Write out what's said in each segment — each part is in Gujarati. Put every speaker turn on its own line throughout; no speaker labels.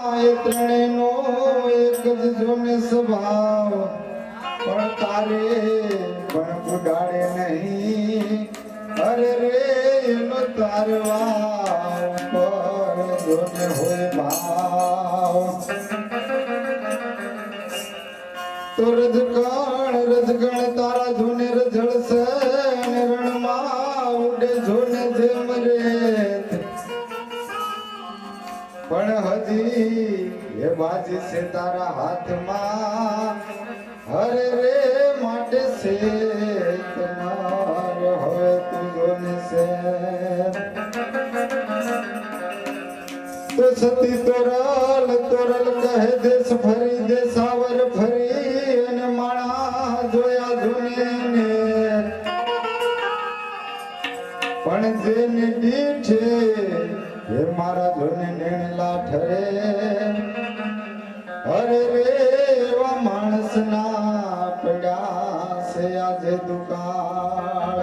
એ ત્રણેયનો એક જ જોને સ્વભાવ. પણ તારે પણ બુડાડે નહીં. અરે રે, એનો તારવા પર જોને હોય ભાવ. તો રજગણ રજગણ તારા જોને રજળશે રણમાં ઉડે જોને જેમ રેત પણ હજી એ બાજી છે તારા હાથમાં. હરે રે માટે છે તમાર હવે તું જોને છે તો સતી તોરલ તોરલ કહે દેશ ફરી દેશાવર ફરી અને માણા જોયા જોને પણ જેને દીઠે હે મારા ધન નેણલા ઠરે. અરે રે એવા માણસના પડ્યા છે આજે દુકાળ.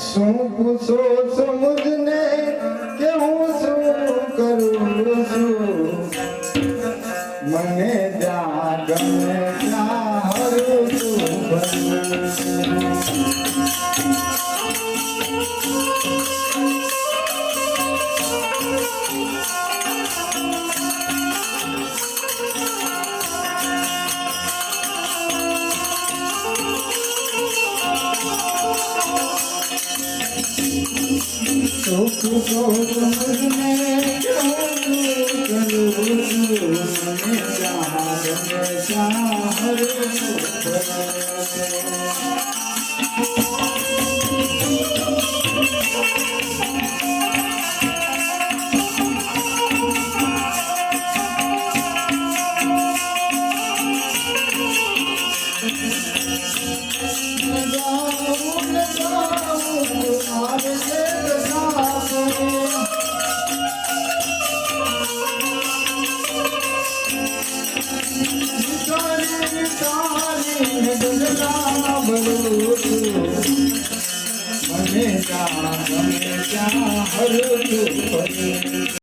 શું પૂછો સમજને મુજને કે હું શું કરું છું? મને જ્યાં ગમે ત્યાં હરું છું. સુખ હરું તું